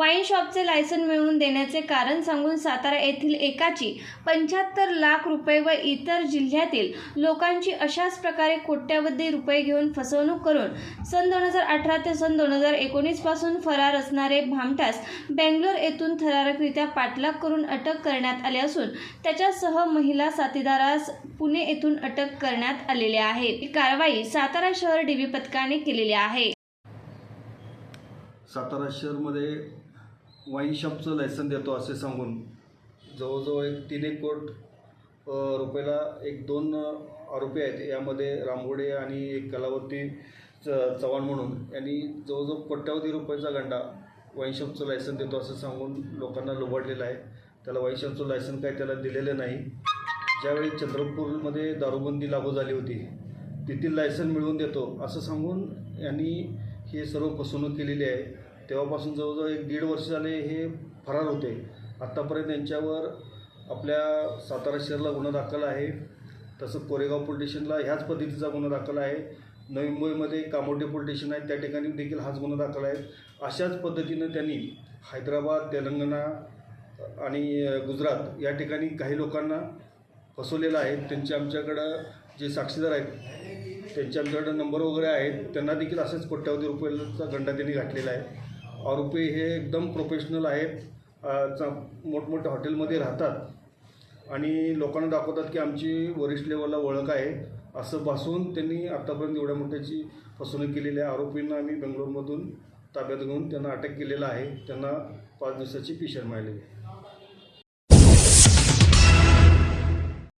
Wine शॉपचे licence मिळवून देण्याचे कारण सांगून सातारा येथील एकाची पंच्याहत्तर लाख रुपये व इतर जिल्ह्यातील लोकांची अशाच प्रकारे कोट्यावधी रुपये घेऊन फसवणूक करून सन दोन हजार अठरा ते सन दोन हजार एकोणीसपासून फरार असणारे भामटास बेंगलोर येथून थरारकरित्या पाठलाग करून अटक करण्यात आले असून त्याच्यासह महिला साथीदारास पुणे येथून अटक करण्यात आलेली आहे. ही कारवाई सातारा शहर डीबी पथकाने केलेली आहे. सातारा शहरमध्ये वाईन शॉपचं लायसन देतो असे सांगून जवळजवळ एक तीन एक कोट रुपयाला एक दोन आरोपी आहेत. यामध्ये रामगोडे आणि एक कलावती च चव्हाण म्हणून. यांनी जवळजवळ कोट्यावधी रुपयाचा गंडा वाईन शॉपचं लायसन देतो असं सांगून लोकांना लुबाडलेलं आहे. त्याला वाईन शॉपचं लायसन काय त्याला दिलेलं नाही. ज्यावेळी चंद्रपूरमध्ये दारूबंदी लागू झाली होती तेथील लायसन मिळवून देतो असं सांगून यांनी हे सर्व फसवणूक केलेली आहे. तेव्हापासून जवळजवळ एक दीड वर्ष झाले हे फरार होते. आत्तापर्यंत यांच्यावर आपल्या सातारा शहराला गुन्हा दाखल आहे. तसं कोरेगाव पोलीस स्टेशनला ह्याच पद्धतीचा गुन्हा दाखल आहे. नवी मुंबईमध्ये कामोटे पोलीस स्टेशन आहे. त्या ठिकाणी देखील हाच गुन्हा दाखल आहे. अशाच पद्धतीनं त्यांनी हैदराबाद तेलंगणा आणि गुजरात या ठिकाणी काही लोकांना फसवलेलं आहे. त्यांचे आमच्याकडं जे साक्षीदार आहेत त्यांचे आमच्याकडं नंबर वगैरे आहेत त्यांना देखील असेच कोट्यावधी रुपयाचा गंडा त्यांनी घातलेला आहे. आरोपी हे एकदम प्रोफेशनल आहेत. चा मोठमोठ्या हॉटेलमध्ये राहतात. आणि लोकांना दाखवतात की आमची वरिष्ठ लेवलला ओळख आहे. असं भासून त्यांनी आत्तापर्यंत एवढ्या मोठ्याची फसवणूक केलेली आहे. आरोपींना आम्ही बेंगलोरमधून ताब्यात घेऊन त्यांना अटक केलेला आहे. त्यांना पाच दिवसाची पिशर मिळालेली आहे.